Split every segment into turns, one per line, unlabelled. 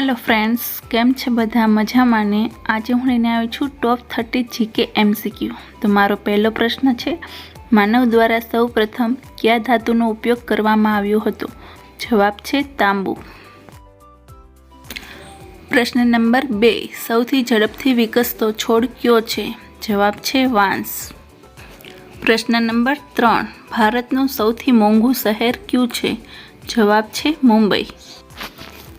Hello friends, કેમ છે બધા મજામાં ને આજે હું લઈને આવી છું ટોપ થર્ટી જીકે એમસીક્યુ. તો મારો પહેલો પ્રશ્ન છે, માનવ દ્વારા સૌ પ્રથમ કયા ધાતુનો ઉપયોગ કરવામાં આવ્યો હતો? જવાબ છે તાંબુ. પ્રશ્ન નંબર બે, સૌથી ઝડપથી વિકસતો છોડ કયો છે? જવાબ છે વાંસ. પ્રશ્ન નંબર ત્રણ, ભારતનું સૌથી મોંઘું શહેર કયું છે? જવાબ છે મુંબઈ.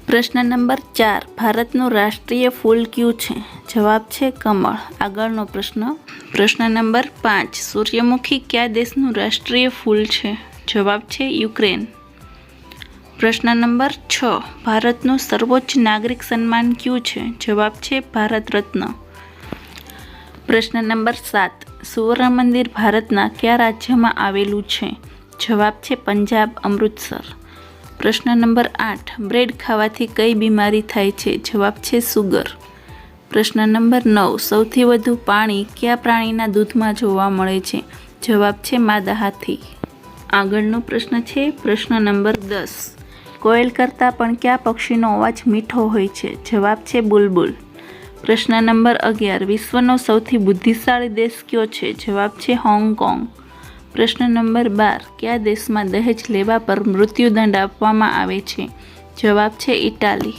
પ્રશ્ન નંબર ચાર. ભારતનું રાષ્ટ્રીય ફૂલ કયું છે? જવાબ છે કમળ. આગળનો પ્રશ્ન. પ્રશ્ન નંબર પાંચ. સૂર્યમુખી કયા દેશનું રાષ્ટ્રીય ફૂલ છે? જવાબ છે યુક્રેન. પ્રશ્ન નંબર છ. ભારતનું સર્વોચ્ચ નાગરિક સન્માન કયું છે? જવાબ છે ભારત રત્ન. પ્રશ્ન નંબર સાત. સુવર્ણ મંદિર ભારતના કયા રાજ્યમાં આવેલું છે? જવાબ છે પંજાબ અમૃતસર. પ્રશ્ન નંબર આઠ, બ્રેડ ખાવાથી કઈ બીમારી થાય છે? જવાબ છે સુગર. પ્રશ્ન નંબર નવ, સૌથી વધુ પાણી કયા પ્રાણીના દૂધમાં જોવા મળે છે? જવાબ છે માદા હાથી. આગળનો પ્રશ્ન છે, પ્રશ્ન નંબર દસ, કોયલ કરતાં પણ કયા પક્ષીનો અવાજ મીઠો હોય છે? જવાબ છે બુલબુલ. પ્રશ્ન નંબર અગિયાર, વિશ્વનો સૌથી બુદ્ધિશાળી દેશ કયો છે? જવાબ છે હોંગકોંગ. પ્રશ્ન નંબર બાર, કયા દેશમાં દહેજ લેવા પર મૃત્યુદંડ આપવામાં આવે છે? જવાબ છે ઇટાલી.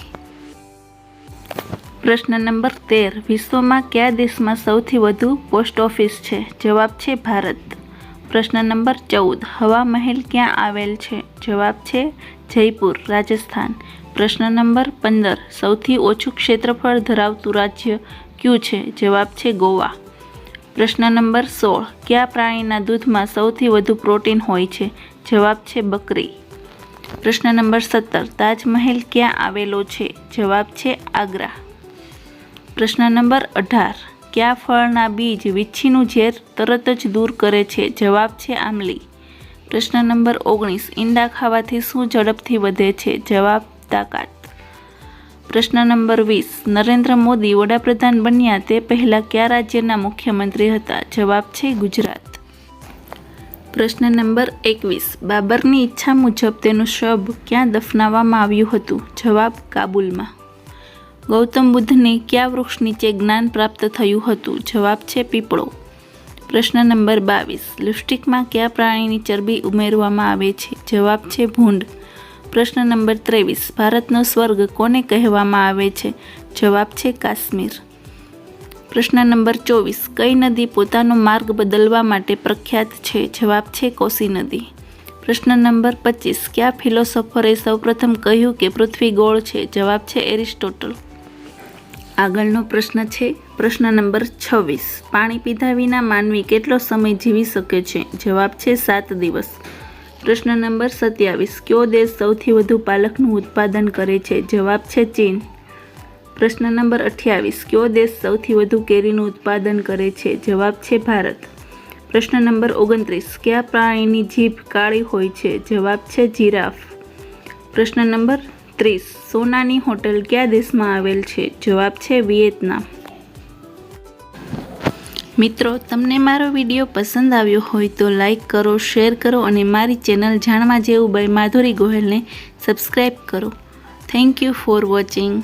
પ્રશ્ન નંબર તેર, વિશ્વમાં કયા દેશમાં સૌથી વધુ પોસ્ટ ઓફિસ છે? જવાબ છે ભારત. પ્રશ્ન નંબર ચૌદ, હવા મહેલ ક્યાં આવેલ છે? જવાબ છે જયપુર, રાજસ્થાન. પ્રશ્ન નંબર પંદર, સૌથી ઓછું ક્ષેત્રફળ ધરાવતું રાજ્ય કયું છે? જવાબ છે ગોવા. પ્રશ્ન નંબર સોળ. કયા પ્રાણીના દૂધમાં સૌથી વધુ પ્રોટીન હોય છે? જવાબ છે બકરી. પ્રશ્ન નંબર સત્તર. તાજમહેલ ક્યાં આવેલો છે? જવાબ છે આગ્રા. પ્રશ્ન નંબર અઢાર. કયા ફળના બીજ વિચ્છીનું ઝેર તરત જ દૂર કરે છે? જવાબ છે આમલી પ્રશ્ન નંબર ઓગણીસ. ઈંડા ખાવાથી શું ઝડપથી વધે છે? જવાબ તાકાત. પ્રશ્ન નંબર વીસ. નરેન્દ્ર મોદી વડાપ્રધાન બન્યા તે પહેલાં કયા રાજ્યના મુખ્યમંત્રી હતા? જવાબ છે ગુજરાત. પ્રશ્ન નંબર એકવીસ. બાબરની ઈચ્છા મુજબ તેનું શબ ક્યાં દફનાવવામાં આવ્યું હતું? જવાબ, કાબુલમાં. ગૌતમ બુદ્ધને કયા વૃક્ષ નીચે જ્ઞાન પ્રાપ્ત થયું હતું? જવાબ છે પીપળો. પ્રશ્ન નંબર બાવીસ. લિપસ્ટિકમાં કયા પ્રાણીની ચરબી ઉમેરવામાં આવે છે? જવાબ છે ભૂંડ. પ્રશ્ન નંબર ત્રેવીસ. ભારતનો સ્વર્ગ કોને કહેવામાં આવે છે? જવાબ છે કાશ્મીર. પ્રશ્ન નંબર ચોવીસ. કઈ નદી પોતાનો માર્ગ બદલવા માટે પ્રખ્યાત છે? જવાબ છે કોસી નદી. પ્રશ્ન નંબર પચીસ. કયા ફિલોસોફરે સૌપ્રથમ કહ્યું કે પૃથ્વી ગોળ છે? જવાબ છે એરિસ્ટોટલ. આગળનો પ્રશ્ન છે પ્રશ્ન નંબર છવ્વીસ. પાણી પીધા વિના માનવી કેટલો સમય જીવી શકે છે? જવાબ છે સાત દિવસ. પ્રશ્ન નંબર સત્યાવીસ. કયો દેશ સૌથી વધુ પાલકનું ઉત્પાદન કરે છે? જવાબ છે ચીન. પ્રશ્ન નંબર અઠ્યાવીસ. કયો દેશ સૌથી વધુ કેરીનું ઉત્પાદન કરે છે? જવાબ છે ભારત. પ્રશ્ન નંબર ઓગણત્રીસ. કયા પ્રાણીની જીભ કાળી હોય છે? જવાબ છે જીરાફ. પ્રશ્ન નંબર ત્રીસ. સોનાની હોટલ કયા દેશમાં આવેલ છે? જવાબ છે વિયેતનામ. મિત્રો, તમને મારો વીડિયો પસંદ આવ્યો હોય તો લાઈક કરો, શેર કરો અને મારી ચેનલ જાણવા જેવું બાય માધુરી ગોહેલને સબસ્ક્રાઈબ કરો. Thank you for watching